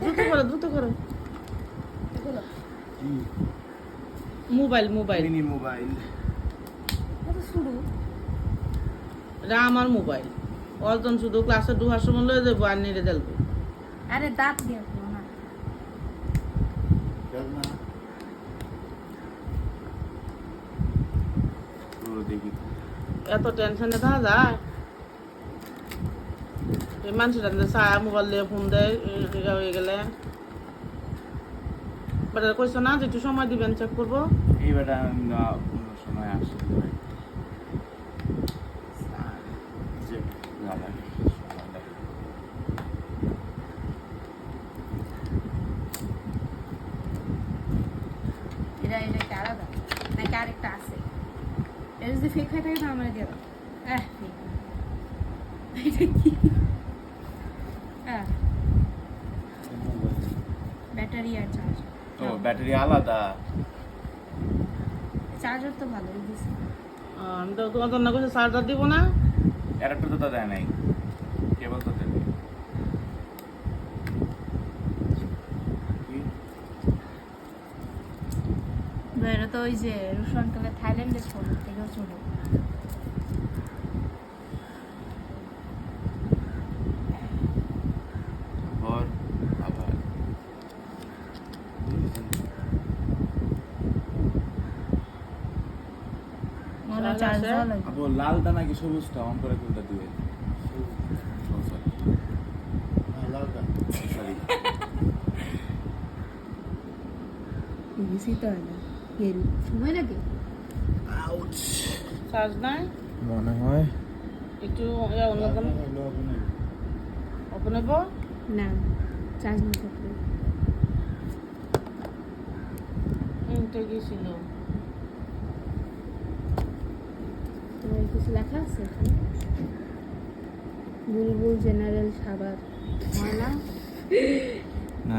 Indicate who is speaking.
Speaker 1: দ্রুত করো দ্রুত করো। Mobile mobile.
Speaker 2: Mini mobile.
Speaker 3: শুরু।
Speaker 1: এটা আমার মোবাইল। অজন শুধু ক্লাসে ঢুকার সময় লয়ে যাব আর নেড়ে দেলবো।
Speaker 3: আরে দাঁত দিয়ে
Speaker 1: এত টেনশনে থাকা যায় মানুষটা সায়া মোবাইল দিয়ে ফোন দেয় হয়ে গেলে। বেটার কইছো না যে একটু সময় দিবেন চেক করব।
Speaker 2: এইবারটা না কোনো সময় আসে ভাই যে না লাগে সময় লাগে।
Speaker 3: এটা এটা কি আলাদা। নাকি আরেকটা আছে? এটা যদি ফেক হয়ে থাকে তো আমরা দিয়ে দাও। এটা কি? আহ, ব্যাটারি আর চার্জ
Speaker 2: ও ব্যাটারি আলাদা।
Speaker 3: চার্জার তো ভালোই দিছে।
Speaker 1: আমি তো তোমার জন্য কইছে চার্জার দিব না।
Speaker 2: অ্যাডাপ্টার তো দেয় নাই। কেবল তো দেয়
Speaker 3: এটা তো ওই যে রুশন কালে থাইল্যান্ডের ছবি থেকেও ছোট
Speaker 2: তারপর আবার
Speaker 3: মনে
Speaker 1: চার্জ
Speaker 3: চার্জ
Speaker 1: আছে?
Speaker 2: আপু লালটা নাকি সবুজটা? অন করে কোনটা দিবে সরি।
Speaker 3: বেশি তো হয় না হেল সময় লাগে
Speaker 1: চার্জ নাই?
Speaker 2: মনে হয়।
Speaker 1: একটু ইয়া অন্যতম ওপেন হব
Speaker 3: না চার্জ না থাকলে।
Speaker 1: এটা গেছিল
Speaker 3: তোমার কিছু লেখা আছে বুলবুল জেনারেল সাবার না